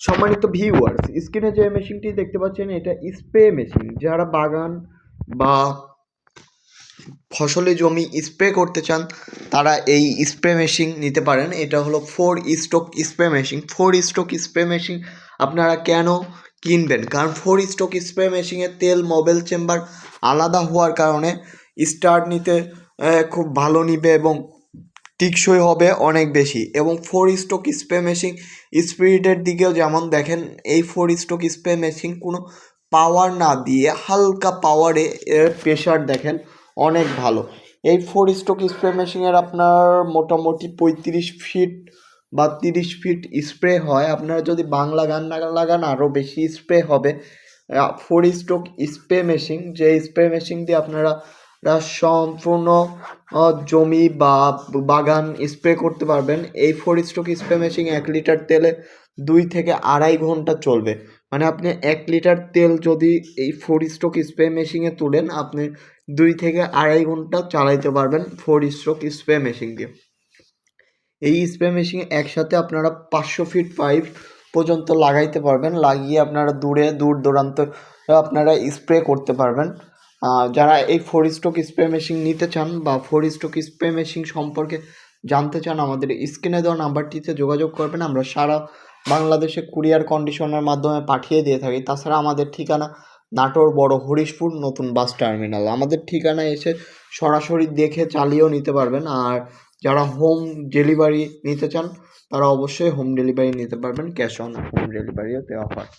সম্মানিত ভিউয়ার্স স্ক্রিনে যে মেশিনটি দেখতে পাচ্ছেন, এটা স্প্রে মেশিন যারা বাগান বা ফসলে জমি স্প্রে করতে চান, তারা এই স্প্রে মেশিন নিতে পারেন। এটা হলো four stroke spray machine four stroke spray machine আপনারা কেন কিনবেন? কারণ ফোর স্ট্রোক স্প্রে মেশিনের তেল মোবাইল চেম্বার আলাদা হওয়ার কারণে স্টার্ট নিতে খুব ভালো নিবে এবং টিকসই হবে অনেক বেশি এবং ফোর স্ট্রোক স্প্রে মেশিন স্পিরিটের দিকেও যেমন দেখেন, এই ফোর স্ট্রোক স্প্রে মেশিন কোনো পাওয়ার না দিয়ে হালকা পাওয়ারে এর প্রেশার দেখেন অনেক ভালো। এই ফোর স্ট্রোক স্প্রে মেশিনের আপনার মোটামুটি পঁয়ত্রিশ ফিট বা তিরিশ ফিট স্প্রে হয়। আপনারা যদি বাংলা গান লাগান, আরও বেশি স্প্রে হবে। ফোর স্ট্রোক স্প্রে মেশিন যে স্প্রে মেশিন দিয়ে আপনারা সম্পূর্ণ জমি বা বাগান স্প্রে করতে পারবেন। এই ফোর স্ট্রোক স্প্রে মেশিন এক লিটার তেলে দুই থেকে আড়াই ঘণ্টা চলবে। মানে আপনি এক লিটার তেল যদি এই ফোর স্ট্রোক স্প্রে মেশিনে তুলেন, আপনি দুই থেকে আড়াই ঘণ্টা চালাইতে পারবেন ফোর স্ট্রোক স্প্রে মেশিন দিয়ে। এই স্প্রে মেশিন একসাথে আপনারা পাঁচশো ফিট পাইপ পর্যন্ত লাগাইতে পারবেন। লাগিয়ে আপনারা দূরে, দূর দূরান্ত আপনারা স্প্রে করতে পারবেন। যারা এই ফোর স্ট্রোক স্প্রে মেশিন নিতে চান বা ফোর স্ট্রোক স্প্রে মেশিন সম্পর্কে জানতে চান, আমাদের স্ক্রিনে দেওয়া নাম্বারটিতে যোগাযোগ করবেন। আমরা সারা বাংলাদেশে কুরিয়ার কন্ডিশনের মাধ্যমে পাঠিয়ে দিয়ে থাকি। তাছাড়া আমাদের ঠিকানা নাটোর বড় হরিশপুর, নতুন বাস টার্মিনাল আমাদের ঠিকানায় এসে সরাসরি দেখে চালিয়েও নিতে পারবেন। আর যারা হোম ডেলিভারি নিতে চান, তারা অবশ্যই হোম ডেলিভারি নিতে পারবেন। ক্যাশ অন হোম ডেলিভারিও দেওয়া হয়।